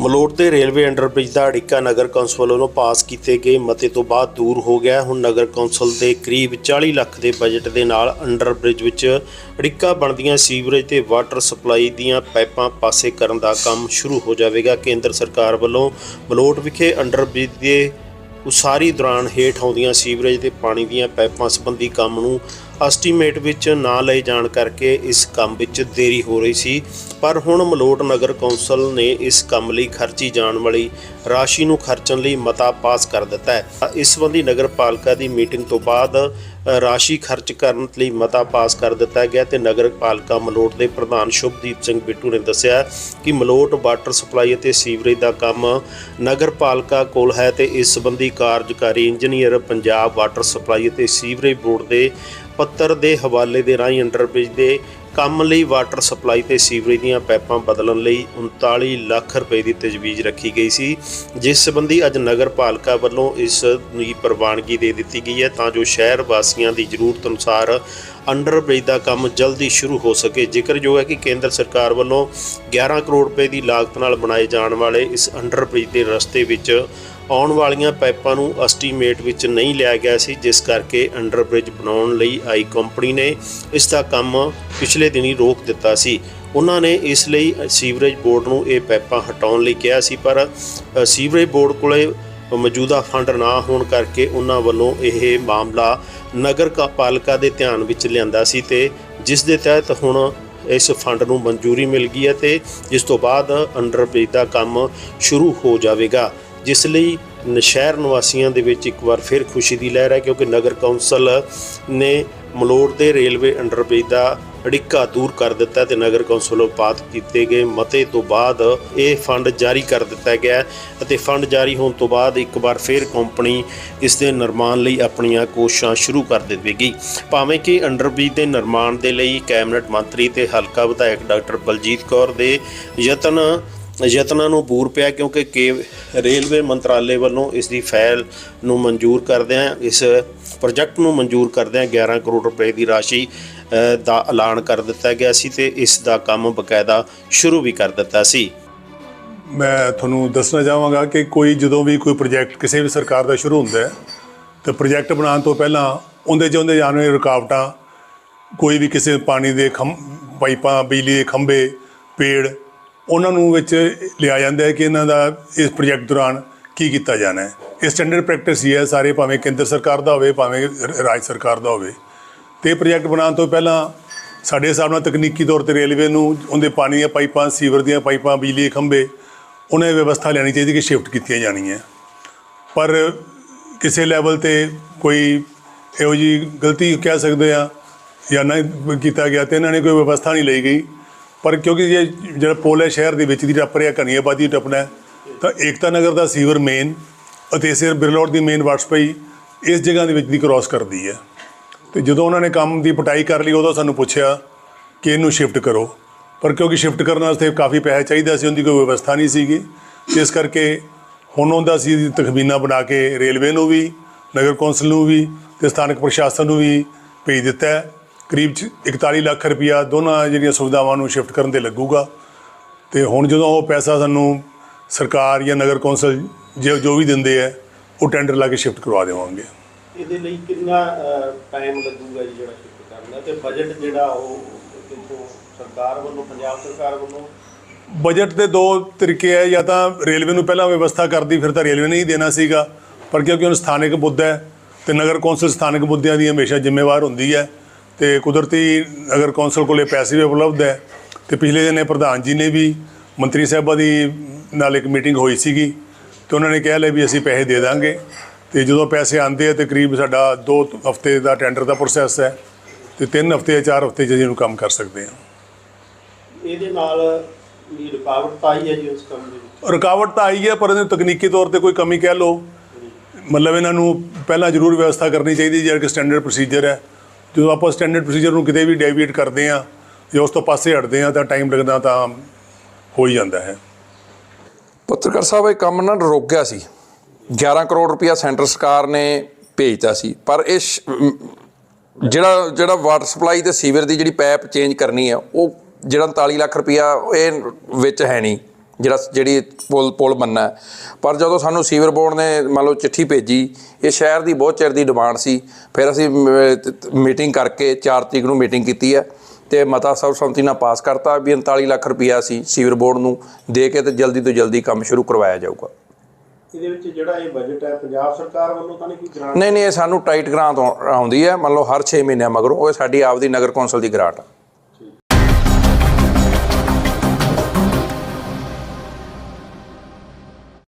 ਮਲੋਟ ਦੇ railway underbridge ਦਾ ਅੜਿੱਕਾ ਨਗਰ ਕੌਂਸਲ ਵੱਲੋਂ ਪਾਸ ਕੀਤੇ ਗਏ ਮਤੇ ਤੋਂ ਬਾਅਦ ਦੂਰ ਹੋ ਗਿਆ ਹੁਣ ਨਗਰ ਕੌਂਸਲ ਦੇ ਕਰੀਬ 40 ਲੱਖ ਦੇ ਬਜਟ ਦੇ ਨਾਲ ਅੰਡਰਬ੍ਰਿਜ ਵਿੱਚ ਅੜਿੱਕਾ ਬਣਦੀਆਂ ਸੀਵਰੇਜ ਤੇ ਵਾਟਰ ਸਪਲਾਈ ਦੀਆਂ ਪਾਈਪਾਂ ਪਾਸੇ ਕਰਨ ਦਾ ਕੰਮ ਸ਼ੁਰੂ ਹੋ ਜਾਵੇਗਾ। ਕੇਂਦਰ ਸਰਕਾਰ ਵੱਲੋਂ ਮਲੋਟ ਵਿਖੇ ਅੰਡਰਬ੍ਰਿਜ ਦੇ ਉਸਾਰੀ ਦੌਰਾਨ ਹੇਠ ਆਉਂਦੀਆਂ ਸੀਵਰੇਜ ਤੇ ਪਾਣੀ ਦੀਆਂ ਪਾਈਪਾਂ ਸੰਬੰਧੀ ਕੰਮ ਨੂੰ ਐਸਟੀਮੇਟ ਵਿੱਚ ਨਾ ਲਏ ਜਾਣ ਕਰਕੇ ਇਸ ਕੰਮ ਵਿੱਚ ਦੇਰੀ ਹੋ ਰਹੀ ਸੀ। ਪਰ ਹੁਣ ਮਲੋਟ ਨਗਰ ਕੌਂਸਲ ਨੇ ਇਸ ਕੰਮ ਲਈ ਖਰਚੀ ਜਾਣ ਵਾਲੀ ਰਾਸ਼ੀ ਨੂੰ ਖਰਚਣ ਲਈ ਮਤਾ ਪਾਸ ਕਰ ਦਿੱਤਾ ਹੈ। ਇਸ ਸੰਬੰਧੀ ਨਗਰ ਪਾਲਿਕਾ ਦੀ ਮੀਟਿੰਗ ਤੋਂ ਬਾਅਦ ਰਾਸ਼ੀ ਖਰਚ ਕਰਨ ਲਈ ਮਤਾ ਪਾਸ ਕਰ ਦਿੱਤਾ ਗਿਆ ਤੇ ਨਗਰ ਪਾਲਿਕਾ ਮਲੋਟ ਦੇ ਪ੍ਰਧਾਨ ਸ਼ੁਭਦੀਪ ਸਿੰਘ ਬਿੱਟੂ ਨੇ ਦੱਸਿਆ ਕਿ ਮਲੋਟ ਵਾਟਰ ਸਪਲਾਈ ਅਤੇ ਸੀਵਰੇਜ ਦਾ ਕੰਮ ਨਗਰ ਪਾਲਿਕਾ ਕੋਲ ਹੈ ਤੇ ਇਸ ਸੰਬੰਧੀ ਕਾਰਜਕਾਰੀ ਇੰਜੀਨੀਅਰ ਪੰਜਾਬ ਵਾਟਰ ਸਪਲਾਈ ਅਤੇ ਸੀਵਰੇਜ ਬੋਰਡ ਦੇ ਪੱਤਰ ਦੇ ਹਵਾਲੇ ਦੇ ਰਾਹੀਂ ਅੰਡਰਬ੍ਰਿਜ ਦੇ ਕੰਮ ਲਈ ਵਾਟਰ ਸਪਲਾਈ ਤੇ ਸੀਵਰੇਜ ਦੀਆਂ ਪਾਈਪਾਂ ਬਦਲਣ ਲਈ 39 ਲੱਖ ਰੁਪਏ ਦੀ ਤਜਵੀਜ਼ ਰੱਖੀ ਗਈ ਸੀ, ਜਿਸ ਸੰਬੰਧੀ ਅੱਜ ਨਗਰ ਪਾਲਿਕਾ ਵੱਲੋਂ ਇਸ ਦੀ ਪ੍ਰਵਾਨਗੀ ਦੇ ਦਿੱਤੀ ਗਈ ਹੈ ਤਾਂ ਜੋ ਸ਼ਹਿਰ ਵਾਸੀਆਂ ਦੀ ਜ਼ਰੂਰਤ ਅਨੁਸਾਰ ਅੰਡਰਬ੍ਰਿਜ ਦਾ ਕੰਮ ਜਲਦੀ ਸ਼ੁਰੂ ਹੋ ਸਕੇ। ਜ਼ਿਕਰਯੋਗ ਹੈ ਕਿ ਕੇਂਦਰ ਸਰਕਾਰ ਵੱਲੋਂ 11 ਕਰੋੜ ਰੁਪਏ ਦੀ ਲਾਗਤ ਨਾਲ ਬਣਾਏ ਜਾਣ ਵਾਲੇ ਇਸ ਅੰਡਰਬ੍ਰਿਜ ਦੇ ਰਸਤੇ ਵਿੱਚ ਆਉਣ ਵਾਲੀਆਂ ਪਾਈਪਾਂ ਨੂੰ ਐਸਟੀਮੇਟ ਵਿੱਚ ਨਹੀਂ ਲਿਆ ਗਿਆ ਸੀ, ਜਿਸ ਕਰਕੇ ਅੰਡਰਬ੍ਰਿਜ ਬਣਾਉਣ ਲਈ ਆਈ ਕੰਪਨੀ ਨੇ ਇਸ ਦਾ ਕੰਮ ਪਿਛਲੇ ਦਿਨੀ ਰੋਕ ਦਿੱਤਾ ਸੀ। ਉਹਨਾਂ ਨੇ ਇਸ ਲਈ ਸੀਵਰੇਜ ਬੋਰਡ ਨੂੰ ਇਹ ਪਾਈਪਾਂ ਹਟਾਉਣ ਲਈ ਕਿਹਾ ਸੀ, ਪਰ ਸੀਵਰੇਜ ਬੋਰਡ ਕੋਲੇ ਮੌਜੂਦਾ ਫੰਡ ਨਾ ਹੋਣ ਕਰਕੇ ਉਹਨਾਂ ਵੱਲੋਂ ਇਹ ਮਾਮਲਾ ਨਗਰ ਕਾ ਪਾਲਿਕਾ ਦੇ ਧਿਆਨ ਵਿੱਚ ਲਿਆਂਦਾ ਸੀ ਤੇ ਜਿਸ ਦੇ ਤਹਿਤ ਹੁਣ ਇਸ ਫੰਡ ਨੂੰ ਮਨਜ਼ੂਰੀ ਮਿਲ ਗਈ ਹੈ ਤੇ ਇਸ ਤੋਂ ਬਾਅਦ ਅੰਡਰਬ੍ਰਿਜ ਦਾ ਕੰਮ ਸ਼ੁਰੂ ਹੋ ਜਾਵੇਗਾ। ਜਿਸ ਲਈ ਨ- ਸ਼ਹਿਰ ਨਿਵਾਸੀਆਂ ਦੇ ਵਿੱਚ ਇੱਕ ਵਾਰ ਫਿਰ ਖੁਸ਼ੀ ਦੀ ਲਹਿਰ ਹੈ, ਕਿਉਂਕਿ ਨਗਰ ਕੌਂਸਲ ਨੇ ਮਲੋਟ ਦੇ ਰੇਲਵੇ ਅੰਡਰਬ੍ਰਿਜ ਦਾ ਅੜਿੱਕਾ ਦੂਰ ਕਰ ਦਿੱਤਾ ਤੇ ਨਗਰ ਕੌਂਸਲ ਵੱਲੋਂ ਪਾਸ ਕੀਤੇ ਗਏ ਮਤੇ ਤੋਂ ਬਾਅਦ ਇਹ ਫੰਡ ਜਾਰੀ ਕਰ ਦਿੱਤਾ ਗਿਆ ਅਤੇ ਫੰਡ ਜਾਰੀ ਹੋਣ ਤੋਂ ਬਾਅਦ ਇੱਕ ਵਾਰ ਫਿਰ ਕੰਪਨੀ ਇਸ ਦੇ ਨਿਰਮਾਣ ਲਈ ਆਪਣੀਆਂ ਕੋਸ਼ਿਸ਼ਾਂ ਸ਼ੁਰੂ ਕਰ ਦੇਵੇਗੀ। ਭਾਵੇਂ ਕਿ ਅੰਡਰਬ੍ਰਿਜ ਦੇ ਨਿਰਮਾਣ ਦੇ ਲਈ ਕੈਬਨਿਟ ਮੰਤਰੀ ਤੇ ਹਲਕਾ ਵਿਧਾਇਕ ਡਾਕਟਰ ਬਲਜੀਤ ਕੌਰ ਦੇ ਯਤਨ ਯਤਨਾਂ ਨੂੰ ਬੂਰ ਪਿਆ ਕਿਉਂਕਿ ਕੇ ਰੇਲਵੇ ਮੰਤਰਾਲੇ ਵੱਲੋਂ ਇਸ ਦੀ ਫਾਈਲ ਨੂੰ ਮਨਜ਼ੂਰ ਕਰਦਿਆਂ ਇਸ ਪ੍ਰੋਜੈਕਟ ਨੂੰ ਮਨਜ਼ੂਰ ਕਰਦਿਆਂ 11 ਕਰੋੜ ਰੁਪਏ ਦੀ ਰਾਸ਼ੀ ਦਾ ਐਲਾਨ ਕਰ ਦਿੱਤਾ ਗਿਆ ਸੀ ਤੇ ਇਸ ਦਾ ਕੰਮ ਬਕਾਇਦਾ ਸ਼ੁਰੂ ਵੀ ਕਰ ਦਿੱਤਾ ਸੀ। ਮੈਂ ਤੁਹਾਨੂੰ ਦੱਸਣਾ ਚਾਹਾਂਗਾ ਕਿ ਕੋਈ ਜਦੋਂ ਵੀ ਕੋਈ ਪ੍ਰੋਜੈਕਟ ਕਿਸੇ ਵੀ ਸਰਕਾਰ ਦਾ ਸ਼ੁਰੂ ਹੁੰਦਾ ਹੈ, ਤੇ ਪ੍ਰੋਜੈਕਟ ਬਣਾਉਣ ਤੋਂ ਪਹਿਲਾਂ ਉਹਦੇ 'ਚ ਉਹਦੇ ਜਾਣ ਵਾਲੀ ਰੁਕਾਵਟਾਂ, ਕੋਈ ਵੀ ਕਿਸੇ ਪਾਣੀ ਦੇ ਖੰ ਪਾਈਪਾਂ, ਬਿਜਲੀ ਦੇ ਖੰਭੇ, ਪੇੜ ਉਹਨਾਂ ਨੂੰ ਵਿੱਚ ਲਿਆ ਜਾਂਦਾ ਹੈ ਕਿ ਇਹਨਾਂ ਦਾ ਇਸ ਪ੍ਰੋਜੈਕਟ ਦੌਰਾਨ ਕੀ ਕੀਤਾ ਜਾਣਾ ਹੈ। ਇਹ ਸਟੈਂਡਰਡ ਪ੍ਰੈਕਟਿਸ ਹੀ ਹੈ ਸਾਰੇ, ਭਾਵੇਂ ਕੇਂਦਰ ਸਰਕਾਰ ਦਾ ਹੋਵੇ, ਭਾਵੇਂ ਰਾਜ ਸਰਕਾਰ ਦਾ ਹੋਵੇ। ਤੇ ਇਹ ਪ੍ਰੋਜੈਕਟ ਬਣਾਉਣ ਤੋਂ ਪਹਿਲਾਂ ਸਾਡੇ ਹਿਸਾਬ ਨਾਲ ਤਕਨੀਕੀ ਤੌਰ ਤੇ ਰੇਲਵੇ ਨੂੰ ਉਹਦੇ ਪਾਣੀ ਦੀਆਂ ਪਾਈਪਾਂ, ਸੀਵਰ ਦੀਆਂ ਪਾਈਪਾਂ, ਬਿਜਲੀ ਦੇ ਖੰਭੇ, ਉਹਨਾਂ ਦੀ ਵਿਵਸਥਾ ਲੈਣੀ ਚਾਹੀਦੀ ਕਿ ਸ਼ਿਫਟ ਕੀਤੀਆਂ ਜਾਣੀਆਂ। ਪਰ ਕਿਸੇ ਲੈਵਲ ਤੇ ਕੋਈ ਇਹੋ ਜੀ ਗਲਤੀ ਕਹਿ ਸਕਦੇ ਆ ਜਾਂ ਨਾ ਕੀਤਾ ਗਿਆ ਤੇ ਇਹਨਾਂ ਨੇ ਕੋਈ ਵਿਵਸਥਾ ਨਹੀਂ ਲਈ ਗਈ। ਪਰ ਕਿਉਂਕਿ ਇਹ ਜਿਹੜਾ ਪੋਲੇ ਸ਼ਹਿਰ ਦੇ ਵਿੱਚ ਦੀ ਟੱਪ ਰਿਹਾ ਘਣੀ ਆਬਾਦੀ ਟੱਪਣਾ ਤਾਂ ਏਕਤਾ ਨਗਰ ਦਾ ਸੀਵਰ ਮੇਨ ਅਤੇ ਸਿਰ ਬਿਰਲੋਟ ਦੀ ਮੇਨ ਵਾਟਸਪਈ ਇਸ ਜਗ੍ਹਾ ਦੇ ਵਿੱਚ ਦੀ ਕ੍ਰਾਸ ਕਰਦੀ ਹੈ। ਤੇ ਜਦੋਂ ਉਹਨਾਂ ਨੇ ਕੰਮ ਦੀ ਪਟਾਈ ਕਰ ਲਈ, ਉਦੋਂ ਸਾਨੂੰ ਪੁੱਛਿਆ ਕਿ ਇਹਨੂੰ ਸ਼ਿਫਟ ਕਰੋ। ਪਰ ਕਿਉਂਕਿ ਸ਼ਿਫਟ ਕਰਨ ਵਾਸਤੇ ਕਾਫੀ ਪੈਸਾ ਚਾਹੀਦਾ ਸੀ, ਉਹਦੀ ਕੋਈ ਵਿਵਸਥਾ ਨਹੀਂ ਸੀਗੀ। ਇਸ ਕਰਕੇ ਹੁਣ ਉਹਦਾ ਸੀ ਤਖਮੀਨਾ ਬਣਾ ਕੇ ਰੇਲਵੇ ਨੂੰ ਵੀ, ਨਗਰ ਕੌਂਸਲ ਨੂੰ ਵੀ ਤੇ ਸਥਾਨਕ ਪ੍ਰਸ਼ਾਸਨ ਨੂੰ ਵੀ ਭੇਜ ਦਿੱਤਾ ਕਰੀਬ ਚ 41 ਲੱਖ ਰੁਪਇਆ ਦੋਨਾਂ ਜਿਹੜੀਆਂ ਸੁਵਿਧਾਵਾਂ ਨੂੰ ਸ਼ਿਫਟ ਕਰਨ ਤੇ ਲੱਗੂਗਾ। ਤੇ ਹੁਣ ਜਦੋਂ ਉਹ ਪੈਸਾ ਸਾਨੂੰ ਸਰਕਾਰ ਜਾਂ ਨਗਰ ਕੌਂਸਲ ਜੋ ਜੋ ਵੀ ਦਿੰਦੇ ਹੈ ਉਹ ਟੈਂਡਰ ਲਾ ਕੇ ਸ਼ਿਫਟ ਕਰਵਾ ਦੇਵਾਂਗੇ। ਇਹਦੇ ਲਈ ਕਿੰਨਾ ਟਾਈਮ ਲੱਗੂਗਾ ਜੀ ਜਿਹੜਾ ਸ਼ਿਫਟ ਕਰਨਾ ਤੇ ਬਜਟ ਜਿਹੜਾ ਉਹ ਕਿਥੋਂ ਸਰਕਾਰ ਵੱਲੋਂ ਪੰਜਾਬ ਸਰਕਾਰ ਵੱਲੋਂ? ਬਜਟ ਦੇ ਦੋ ਤਰੀਕੇ ਹੈ ਜਾਂ ਤਾਂ ਰੇਲਵੇ ਨੂੰ ਪਹਿਲਾਂ ਵਿਵਸਥਾ ਕਰਦੀ ਫਿਰ ਤਾਂ ਰੇਲਵੇ ਨੇ ਹੀ ਦੇਣਾ ਸੀਗਾ। ਪਰ ਕਿਉਂਕਿ ਹੁਣ ਸਥਾਨਕ ਮੁੱਦਾ ਹੈ ਤੇ ਨਗਰ ਕੌਂਸਲ ਸਥਾਨਕ ਮੁੱਦਿਆਂ ਦੀ ਹਮੇਸ਼ਾ ਜ਼ਿੰਮੇਵਾਰ ਹੁੰਦੀ ਹੈ। ਤੇ ਕੁਦਰਤੀ ਨਗਰ ਕੌਂਸਲ ਕੋਲੇ ਪੈਸੇ ਵੀ ਉਪਲਬਧ ਹੈ ਤੇ ਪਿਛਲੇ ਦਿਨੇ ਪ੍ਰਧਾਨ ਜੀ ਨੇ ਵੀ ਮੰਤਰੀ ਸਾਹਿਬਾਂ ਦੀ ਨਾਲ ਇੱਕ ਮੀਟਿੰਗ ਹੋਈ ਸੀਗੀ ਤੇ ਉਹਨਾਂ ਨੇ ਕਿਹਾ ਲੈ ਵੀ ਅਸੀਂ ਪੈਸੇ ਦੇ ਦਾਂਗੇ। ਤੇ ਜਦੋਂ ਪੈਸੇ ਆਉਂਦੇ ਆ ਤੇ ਕਰੀਬ ਸਾਡਾ 2 ਹਫ਼ਤੇ ਦਾ ਟੈਂਡਰ ਦਾ ਪ੍ਰੋਸੈਸ ਹੈ ਤੇ 3 ਹਫ਼ਤੇ ਜਾਂ 4 ਹਫ਼ਤੇ ਇਹਨੂੰ ਕੰਮ ਕਰ ਸਕਦੇ ਹਾਂ। ਇਹਦੇ ਨਾਲ ਵੀ ਰੁਕਾਵਟ ਤਾਂ ਆਈ ਹੈ ਜੀ ਉਸ ਕੰਮ ਦੇ ਵਿੱਚ? ਰੁਕਾਵਟ ਤਾਂ ਆਈ ਹੈ ਪਰ ਇਹਨੂੰ ਤਕਨੀਕੀ ਤੌਰ ਤੇ ਕੋਈ ਕਮੀ ਕਹਿ ਲਓ। ਮਤਲਬ ਇਹਨਾਂ ਨੂੰ ਪਹਿਲਾਂ ਜ਼ਰੂਰ ਵਿਵਸਥਾ ਕਰਨੀ ਚਾਹੀਦੀ ਜਿਹੜਾ ਕਿ ਸਟੈਂਡਰਡ ਪ੍ਰੋਸੀਜਰ ਹੈ ਜਦੋਂ ਆਪਾਂ ਸਟੈਂਡਰਡ ਪ੍ਰੋਸੀਜਰ ਨੂੰ ਕਿਤੇ ਵੀ ਡੈਵੀਏਟ ਕਰਦੇ ਆ ਜਾਂ ਉਸ ਤੋਂ ਪਾਸੇ ਹਟਦੇ ਆ ਤਾਂ ਟਾਈਮ ਲੱਗਦਾ ਤਾਂ ਹੋ ਹੀ ਜਾਂਦਾ ਹੈ। ਪੱਤਰਕਾਰ ਸਾਹਿਬ, ਇਹ ਕੰਮ ਨਾ ਰੁਕ ਗਿਆ ਸੀ। 11 ਕਰੋੜ ਰੁਪਇਆ ਸੈਂਟਰ ਸਰਕਾਰ ਨੇ ਭੇਜਤਾ ਸੀ। ਪਰ ਇਹ ਸ਼- ਜਿਹੜਾ ਜਿਹੜਾ ਵਾਟਰ ਸਪਲਾਈ ਤੇ ਸੀਵਰ ਦੀ ਜਿਹੜੀ ਪਾਈਪ ਚੇਂਜ ਕਰਨੀ ਆ ਉਹ ਜਿਹੜਾ 39 ਲੱਖ ਰੁਪਇਆ ਇਹ ਵਿੱਚ ਹੈ ਨਹੀਂ। ਜਿਹੜਾ ਜਿਹੜੀ ਪੁਲ ਪੁਲ ਬੰਨਾ ਹੈ। ਪਰ ਜਦੋਂ ਸਾਨੂੰ ਸੀਵਰ ਬੋਰਡ ਨੇ ਮੰਨ ਲਓ ਚਿੱਠੀ ਭੇਜੀ ਇਹ ਸ਼ਹਿਰ ਦੀ ਬਹੁਤ ਚਿਰ ਦੀ ਡਿਮਾਂਡ ਸੀ। ਫਿਰ ਅਸੀਂ ਮੀਟਿੰਗ ਕਰਕੇ 4 ਤਰੀਕ ਨੂੰ ਮੀਟਿੰਗ ਕੀਤੀ ਹੈ ਤੇ ਮਤਾ ਸਰਬਸੰਮਤੀ ਨਾਲ ਪਾਸ ਕਰਤਾ ਵੀ 39 ਲੱਖ ਰੁਪਇਆ ਸੀ ਸੀਵਰ ਬੋਰਡ ਨੂੰ ਦੇ ਕੇ ਤੇ ਜਲਦੀ ਤੋਂ ਜਲਦੀ ਕੰਮ ਸ਼ੁਰੂ ਕਰਵਾਇਆ ਜਾਊਗਾ। ਇਹਦੇ ਵਿੱਚ ਜਿਹੜਾ ਇਹ ਬਜਟ ਹੈ ਪੰਜਾਬ ਸਰਕਾਰ ਵੱਲੋਂ ਤਾਂ ਨਹੀਂ ਕੋਈ ਗ੍ਰਾਂਟ ਨਹੀਂ ਨਹੀਂ ਇਹ ਸਾਨੂੰ ਟਾਈਟ ਗ੍ਰਾਂਟ ਆਉ- ਆਉਂਦੀ ਹੈ। ਮੰਨ ਲਓ ਹਰ 6 ਮਹੀਨਿਆਂ ਮਗਰੋਂ ਉਹ ਸਾਡੀ ਆਪਦੀ ਨਗਰ ਕੌਂਸਲ ਦੀ ਗ੍ਰਾਂਟ ਆ।